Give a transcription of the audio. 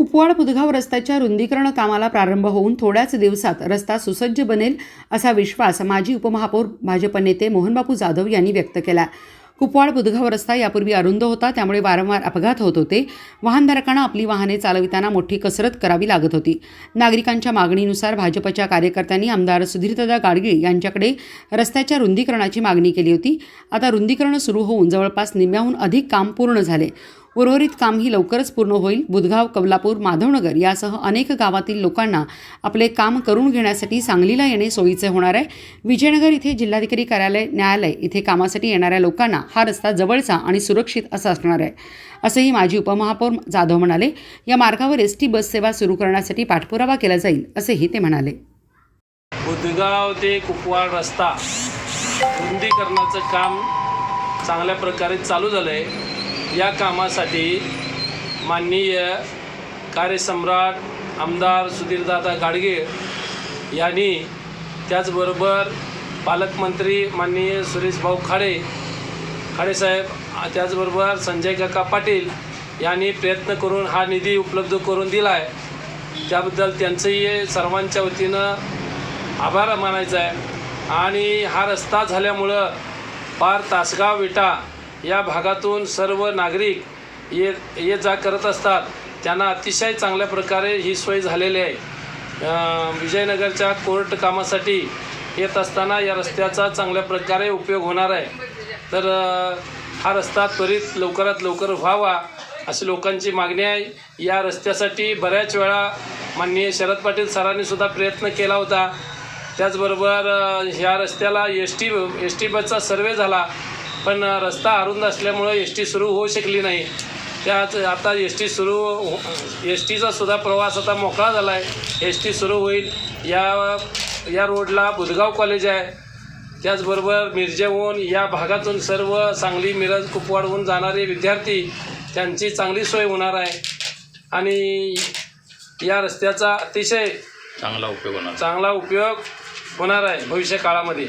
कुपवाड पुदगाव रस्त्याच्या रुंदीकरण कामाला प्रारंभ होऊन थोड्याच दिवसात रस्ता सुसज्ज बनेल असा विश्वास माजी उपमहापौर भाजप नेते मोहनबापू जाधव यांनी व्यक्त केला. कुपवाड बुधगाव रस्ता यापूर्वी अरुंद होता त्यामुळे वारंवार अपघात होत होते. वाहनधारकांना आपली वाहने चालविताना मोठी कसरत करावी लागत होती. नागरिकांच्या मागणीनुसार भाजपच्या कार्यकर्त्यांनी आमदार सुधीरदादा गाडगीळ यांच्याकडे रस्त्याच्या रुंदीकरणाची मागणी केली होती. आता रुंदीकरण सुरू होऊन जवळपास निम्म्याहून अधिक काम पूर्ण झाले. उर्वरित कामही लवकरच पूर्ण होईल. बुधगाव कमलापूर माधवनगर यासह अनेक गावातील लोकांना आपले काम करून घेण्यासाठी सांगलीला येणे सोयीचे होणार आहे. विजयनगर इथे जिल्हाधिकारी कार्यालय न्यायालय इथे कामासाठी येणाऱ्या लोकांना हा रस्ता जवळचा आणि सुरक्षित असा असणार आहे. असंही माजी उपमहापौर जाधव म्हणाले या मार्गावर एस टी बस सेवा सुरू करण्यासाठी पाठपुरावा केला जाईल असेही ते म्हणाले. बुधगाव ते कुपवाड रस्ता रुंदीकरणाचं काम चांगल्या प्रकारे चालू झालं आहे या कामासाठी माननीय कार्यसम्राट आमदार सुधीरदादा गाडगे यांनी त्याचबरोबर पालकमंत्री माननीय सुरेशभाऊ खाडे खाडेसाहेब त्याचबरोबर संजय काका पाटील यांनी प्रयत्न करून हा निधी उपलब्ध करून दिला आहे त्याबद्दल त्यांचंही सर्वांच्या वतीनं आभार मानायचा आहे. आणि हा रस्ता झाल्यामुळं पार तासगाव विटा या भागातून सर्व नागरिक ये ये जा करत असतात. त्यांना अतिशय चांगल्या प्रकारे ही सोय झालेली आहे. विजयनगरच्या कोर्ट कामासाठी येत असताना या रस्त्याचा चांगल्या प्रकारे उपयोग होणार आहे. तर हा रस्ता त्वरित लवकरात लवकर व्हावा अशी लोकांची मागणी आहे. या रस्त्यासाठी बऱ्याच वेळा माननीय शरद पाटील सरांनी सुद्धा प्रयत्न केला होता. त्याचबरोबर ह्या रस्त्याला एस टी एस टी बसचा सर्वे झाला. पण रस्ता अरुंद असल्यामुळं एस टी सुरू होऊ शकली नाही. त्यात आता एस टी सुरू एस टीचा सुद्धा प्रवास आता मोकळा झाला आहे एस टी सुरू होईल. या या रोडला बुधगाव कॉलेज आहे. त्याचबरोबर मिरजेहून या भागातून सर्व सांगली मिरज कुपवाडहून जाणारे विद्यार्थी त्यांची चांगली सोय होणार आहे. आणि या रस्त्याचा अतिशय चांगला उपयोग होणार. चांगला उपयोग होणार आहे भविष्य काळामध्ये